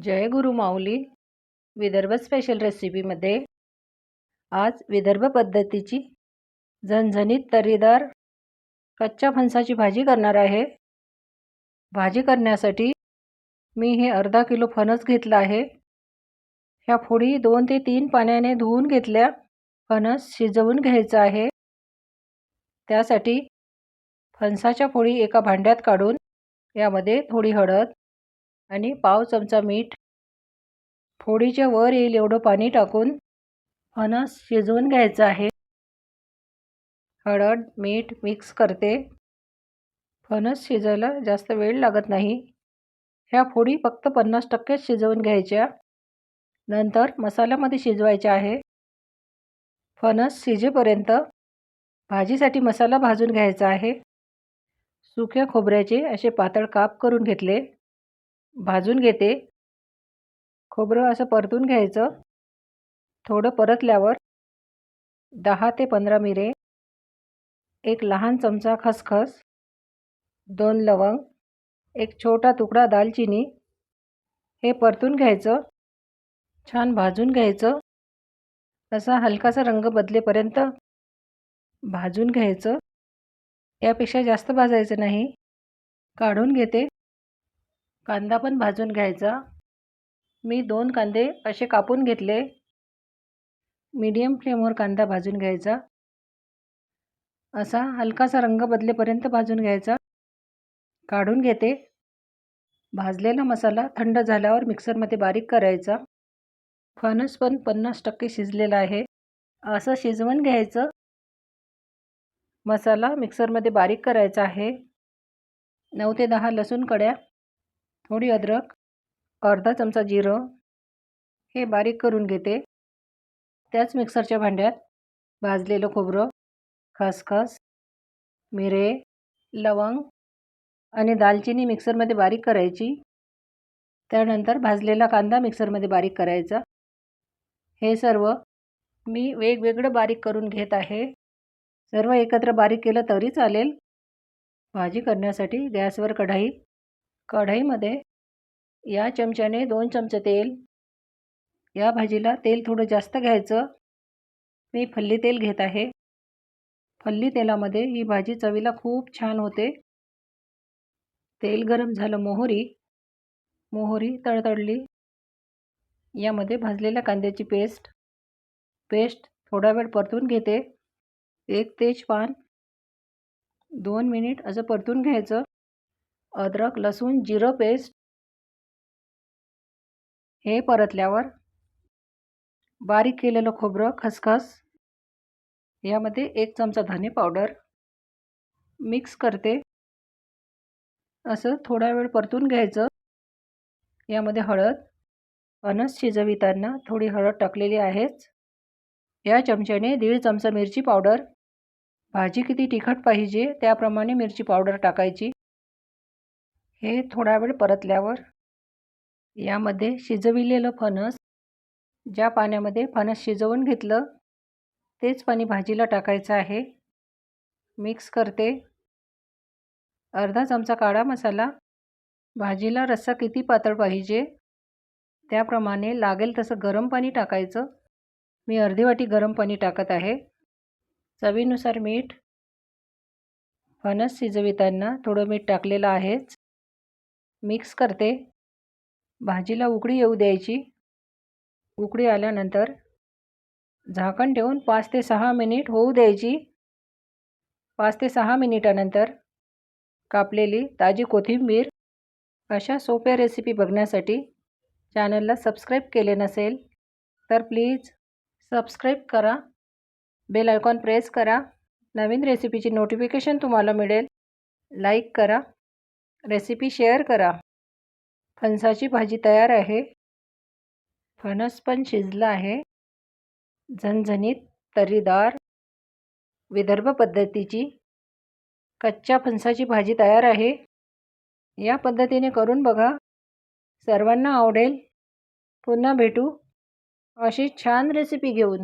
जय गुरु माऊली. Vidarbha special रेसिपीमध्ये आज विदर्भ पद्धतीची झणझणीत तर्रीदार कच्च्या फणसाची भाजी करणार आहे. भाजी करण्यासाठी मी हे अर्धा किलो फणस घेतला आहे. ह्या फोडी दोन ते तीन पाण्याने धुवून घेतल्या फणस शिजवून घ्यायचं आहे. त्यासाठी फणसाच्या फोडी एका भांड्यात काढून यामध्ये थोडी हळद आणि पाव चमचा मीठ. फोडीच्या वर येईल एवढं पाणी टाकून फणस शिजवून घ्यायचं आहे. हळद मीठ मिक्स करते. फणस शिजायला जास्त वेळ लागत नाही. ह्या फोडी फक्त पन्नास टक्केच शिजवून घ्यायच्या. नंतर मसाल्यामध्ये शिजवायच्या आहे. फणस शिजेपर्यंत भाजीसाठी मसाला भाजून घ्यायचा आहे. सुक्या खोबऱ्याचे असे पातळ काप करून घेतले. भाजून घेते. खोबरं असं परतून घ्यायचं. थोडं परतल्यावर दहा ते पंधरा मिरे एक लहान चमचा खसखस दोन लवंग एक छोटा तुकडा दालचिनी हे परतून घ्यायचं. छान भाजून घ्यायचं. असा हलकासा रंग बदलेपर्यंत भाजून घ्यायचं. यापेक्षा जास्त भाजायचं नाही. काढून घेते. कांदा पण भाजून घ्यायचा. मी दोन कांदे असे कापून घेतले. मीडियम फ्लेमवर कांदा भाजून घ्यायचा. असा हलकासा रंग बदलेपर्यंत भाजून घ्यायचा. काढून घेते. भाजलेला मसाला थंड झाल्यावर मिक्सरमध्ये बारीक करायचा. फणस पण पन्नास टक्के शिजलेला आहे. असं शिजवून घ्यायचं. मसाला मिक्सरमध्ये बारीक करायचा आहे. नऊ ते दहा लसूण कड्या थोडी अद्रक अर्धा चमचा जिरं हे बारीक करून घेते. त्याच मिक्सरच्या भांड्यात भाजलेलं खोबरं खसखस मिरे लवंग आणि दालचिनी मिक्सरमध्ये बारीक करायची. त्यानंतर भाजलेला कांदा मिक्सरमध्ये बारीक करायचा. हे सर्व मी वेगवेगळं बारीक करून घेत आहे. सर्व एकत्र बारीक केलं तरी चालेल. भाजी करण्यासाठी गॅसवर कढाई कढईमध्ये या चमच्याने दोन चमचे तेल. या भाजीला तेल थोडं जास्त घ्यायचं. मी फल्ली तेल घेत आहे. फल्ली तेलामध्ये ही भाजी चवीला खूप छान होते. तेल गरम झालं मोहरी. मोहरी तळतळली यामध्ये भाजलेल्या कांद्याची पेस्ट. पेस्ट थोडा वेळ परतून घेते. एक तेजपान दोन मिनिट असं परतून घ्यायचं. अद्रक लसूण जिरं पेस्ट. हे परतल्यावर बारीक केलेलं खोबरं खसखस यामध्ये एक चमचा धने पावडर मिक्स करते. असं थोडा वेळ परतून घ्यायचं. यामध्ये हळद फणस शिजविताना थोडी हळद टाकलेली आहेच. या चमच्याने दीड चमचा मिरची पावडर. भाजी किती तिखट पाहिजे त्याप्रमाणे मिरची पावडर टाकायची. हे थोडा वेळ परतल्यावर यामध्ये शिजविलेलं फणस ज्या पाण्यामध्ये फणस शिजवून घेतलं तेच पाणी भाजीला टाकायचं आहे. मिक्स करते. अर्धा चमचा काळा मसाला. भाजीला रस्सा किती पातळ पाहिजे त्याप्रमाणे लागेल तसं गरम पाणी टाकायचं. मी अर्धी वाटी गरम पाणी टाकत आहे. चवीनुसार मीठ. फणस शिजविताना थोडं मीठ टाकलेलं आहेच. मिक्स करते. भाजीला उकळी येऊ द्यायची. उकळी आल्यानंतर झाकण ठेवून पाच ते सहा मिनिट होऊ द्यायची. पाच ते सहा मिनिटानंतर कापलेली ताजी कोथिंबीर अशा सोप्या रेसिपी बघण्यासाठी चॅनलला सबस्क्राईब केले नसेल तर प्लीज सबस्क्राईब करा. बेल आयकॉन प्रेस करा. नवीन रेसिपीची नोटिफिकेशन तुम्हाला मिळेल. लाईक करा. रेसिपी शेअर करा. फणसाची भाजी तयार आहे. फणस पण शिजला आहे. झणझणीत तर्रीदार विदर्भ पद्धतीची कच्च्या फणसाची भाजी तयार आहे. या पद्धतीने करून बघा. सर्वांना आवडेल. पुन्हा भेटू. अशी छान रेसिपी घेऊन.